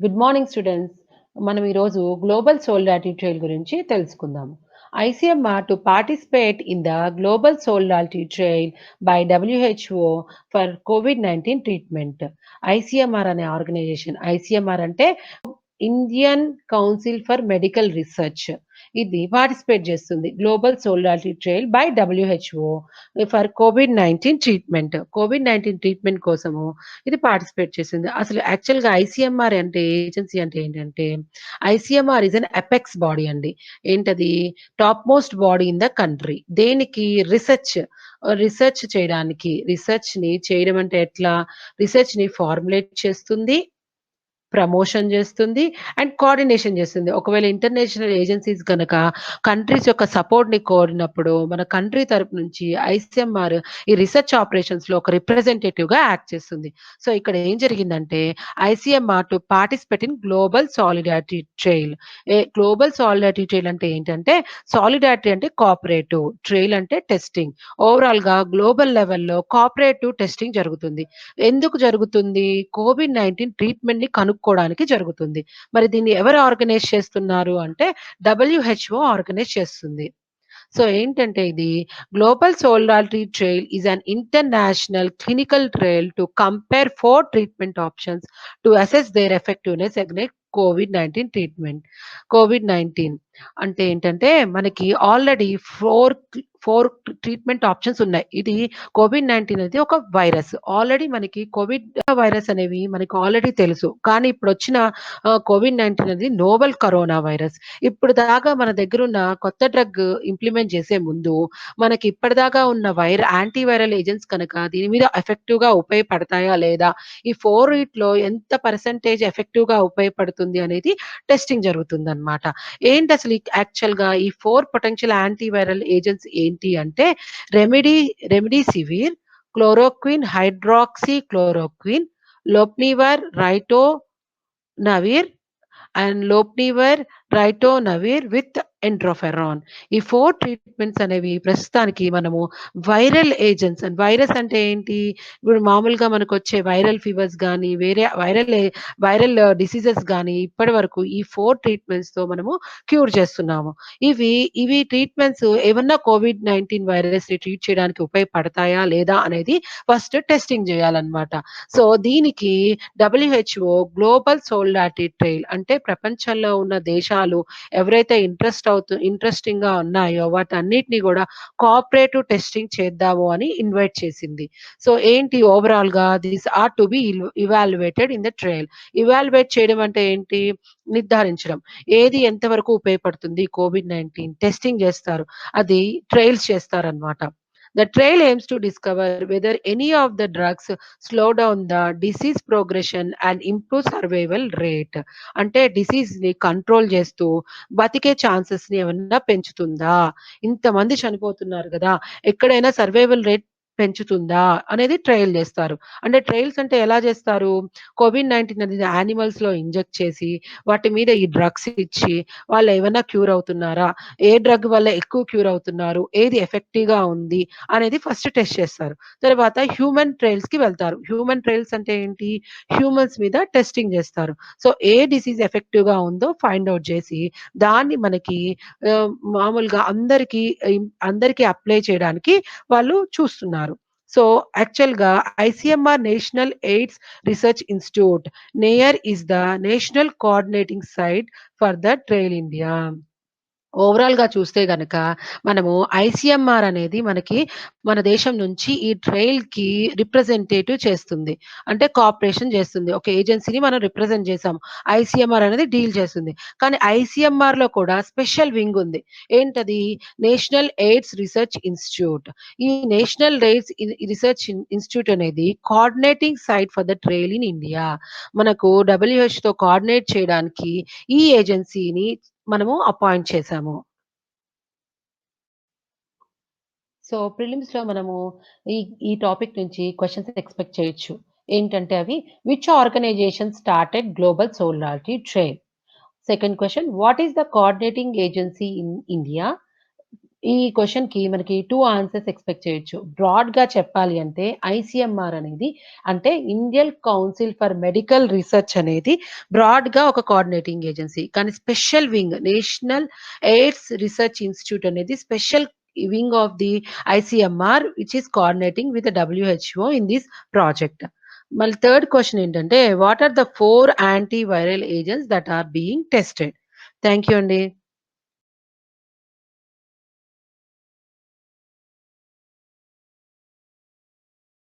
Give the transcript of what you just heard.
Good morning students మనం ఈరోజు global sold trial గురించి తెలుసుకుందాము ICMR to participate in the global solidarity trial by WHO for COVID nineteen treatment ICMR అనే organisation ICMR అంటే Indian Council for Medical Research ఇది participate చేస్తుంది. Global solidarity trial by WHO for COVID nineteen treatment COVID nineteen treatment కోసము ఇది participate చేసింది అసలు యాక్చువల్గా ICMR అంటే ఏజెన్సీ అంటే ఏంటంటే ICMR is an apex body అండి. ఏంటది? Top most body in the country దేనికి? రీసెర్చ్ రీసెర్చ్ చేయడానికి. రీసెర్చ్ని చేయడం అంటే ఎట్లా? రీసెర్చ్ని ఫార్ములేట్ చేస్తుంది. ప్రమోషన్ చేస్తుంది అండ్ కోఆర్డినేషన్ చేస్తుంది. ఒకవేళ ఇంటర్నేషనల్ ఏజెన్సీస్ కనుక కంట్రీస్ యొక్క సపోర్ట్ని కోరినప్పుడు మన కంట్రీ తరపు నుంచి ఐసీఎంఆర్ ఈ రీసెర్చ్ ఆపరేషన్స్లో ఒక రిప్రజెంటేటివ్గా యాక్ట్ చేస్తుంది. సో ఇక్కడ ఏం జరిగిందంటే ICMR to participate in global solidarity trial. A global solidarity trial అంటే ఏంటంటే సాలిడారిటీ అంటే కోఆపరేటివ్ ట్రైల్ అంటే టెస్టింగ్. ఓవరాల్గా గ్లోబల్ లెవెల్లో కోఆపరేటివ్ టెస్టింగ్ జరుగుతుంది. ఎందుకు జరుగుతుంది? కోవిడ్ నైన్టీన్ ట్రీట్మెంట్ని కనుక్కు కనుక్కోవడానికి జరుగుతుంది. మరి దీన్ని ఎవరు ఆర్గనైజ్ చేస్తున్నారు అంటే డబ్ల్యూహెచ్ఓ ఆర్గనైజ్ చేస్తుంది. సో ఏంటంటే ఇది global solidarity trial is an international clinical trial to compare four treatment options to assess their effectiveness against covid nineteen treatment. Covid nineteen అంటే ఏంటంటే మనకి already four four treatment options ఉన్నాయి. ఇది Covid nineteen అనేది ఒక virus. Already మనకి Covid virus అనేవి మనకి ఆల్రెడీ తెలుసు. కానీ ఇప్పుడు వచ్చిన కోవిడ్ నైన్టీన్ అనేది నోవెల్ కరోనా వైరస్. ఇప్పుడు దాకా మన దగ్గర ఉన్న కొత్త డ్రగ్ ఇంప్లిమెంట్ చేసే ముందు మనకి ఇప్పటిదాకా ఉన్న వైర యాంటీవైరల్ ఏజెంట్స్ కనుక దీని మీద ఎఫెక్టివ్గా ఉపయోగపడతాయా లేదా? ఈ ఫోర్లో ఎంత పర్సెంటేజ్ ఎఫెక్టివ్గా ఉపయోగపడుతుంది అనేది టెస్టింగ్ జరుగుతుంది అనమాట ఏంటి అసలు యాక్చువల్గా ఈ ఫోర్ పొటెన్షియల్ యాంటీవైరల్ ఏజెంట్స్ ఏంటి అంటే remedy remdesivir chloroquine hydroxy chloroquine lopinavir ritonavir and lopinavir ritonavir with interferon ఈ ఫోర్ ట్రీట్మెంట్స్ అనేవి ప్రస్తుతానికి మనము వైరల్ ఏజెంట్స్ అండ్ వైరస్ అంటే ఏంటి? ఇప్పుడు మామూలుగా మనకు వచ్చే వైరల్ ఫీవర్స్ కానీ వేరే వైరల్ వైరల్ డిసీజెస్ కానీ ఇప్పటి వరకు ఈ ఫోర్ ట్రీట్మెంట్స్తో మనము క్యూర్ చేస్తున్నాము. ఇవి ఇవి ట్రీట్మెంట్స్ ఏమన్నా కోవిడ్ నైన్టీన్ వైరస్ని ట్రీట్ చేయడానికి ఉపయోగపడతాయా లేదా అనేది ఫస్ట్ టెస్టింగ్ చేయాలన్నమాట. సో దీనికి డబ్ల్యూహెచ్ఓ గ్లోబల్ సోల్డాటి ట్రైల్ అంటే ప్రపంచంలో ఉన్న దేశాలు ఎవరైతే ఇంట్రెస్ట్ అవుతు ఇంట్రెస్టింగ్గా ఉన్నాయో వాటన్నిటిని కూడా కోఆపరేటివ్ టెస్టింగ్ చేద్దాము అని ఇన్వైట్ చేసింది. సో ఏంటి ఓవరాల్గా this are to be evaluated in the trial evaluate చేయడం అంటే ఏంటి? నిర్ధారించడం. ఏది ఎంతవరకు ఉపయోగపడుతుంది? కోవిడ్ నైన్టీన్ టెస్టింగ్ చేస్తారు. అది ట్రయల్స్ చేస్తారనమాట The trial aims to discover whether any of the drugs slow down the disease progression and improve survival rate. అంటే డిసీజ్ని కంట్రోల్ చేస్తూ బతికే ఛాన్సెస్ని ఏమన్నా పెంచుతుందా ఇంతమంది చనిపోతున్నారు కదా ఎక్కడైనా సర్వైవల్ రేట్ పెంచుతుందా అనేది ట్రయల్ చేస్తారు. అంటే ట్రయల్స్ అంటే ఎలా చేస్తారు? కోవిడ్ నైన్టీన్ అనేది యానిమల్స్లో ఇంజెక్ట్ చేసి వాటి మీద ఈ డ్రగ్స్ ఇచ్చి వాళ్ళు ఏమైనా క్యూర్ అవుతున్నారా? ఏ డ్రగ్ వల్ల ఎక్కువ క్యూర్ అవుతున్నారు? ఏది ఎఫెక్టివ్గా ఉంది? అనేది ఫస్ట్ టెస్ట్ చేస్తారు. తర్వాత హ్యూమన్ ట్రయల్స్కి వెళ్తారు. హ్యూమన్ ట్రయల్స్ అంటే ఏంటి? హ్యూమన్స్ మీద టెస్టింగ్ చేస్తారు. సో ఏ డిసీజ్ ఎఫెక్టివ్గా ఉందో ఫైండ్ అవుట్ చేసి దాన్ని మనకి మామూలుగా అందరికి అందరికి అప్లై చేయడానికి వాళ్ళు చూస్తున్నారు. సో యాక్చువల్గా ICMR National AIDS Research Institute NARI is the national coordinating site for the trial India ఓవరాల్గా చూస్తే గనక మనము ఐసీఎంఆర్ అనేది మనకి మన దేశం నుంచి ఈ ట్రైల్కి రిప్రజెంటేటివ్ చేస్తుంది. అంటే కోఆపరేషన్ చేస్తుంది. ఒక ఏజెన్సీని మనం రిప్రజెంట్ చేసాం ఐసీఎంఆర్ అనేది డీల్ చేస్తుంది. కానీ ఐసీఎంఆర్లో కూడా స్పెషల్ వింగ్ ఉంది. ఏంటది? National AIDS Research Institute. ఈ నేషనల్ ఎయిడ్స్ రీసెర్చ్ ఇన్స్టిట్యూట్ అనేది coordinating site for the trial in India. మనకు డబ్ల్యూహెచ్తో కోఆర్డినేట్ చేయడానికి ఈ ఏజెన్సీని మనము అపాయింట్ చేసాము. సో ప్రిలిమ్స్లో మనము ఈ ఈ టాపిక్ నుంచి క్వశ్చన్స్ ఎక్స్పెక్ట్ చేయొచ్చు. ఏంటంటే అవి which organisation started global solidarity trial second question what is the coordinating agency in India ఈ క్వశ్చన్కి మనకి టూ ఆన్సర్స్ ఎక్స్‌పెక్ట్ చేయొచ్చు. బ్రాడ్‌గా చెప్పాలి అంటే ఐసీఎంఆర్ అనేది అంటే Indian Council for Medical Research అనేది బ్రాడ్‌గా ఒక కోఆర్డినేటింగ్ ఏజెన్సీ. కానీ special wing National AIDS Research Institute అనేది special wing of the ICMR which is coordinating with WHO in this project. మళ్ళీ థర్డ్ క్వశ్చన్ ఏంటంటే what are the four anti viral agents that are being tested? Thank you అండి.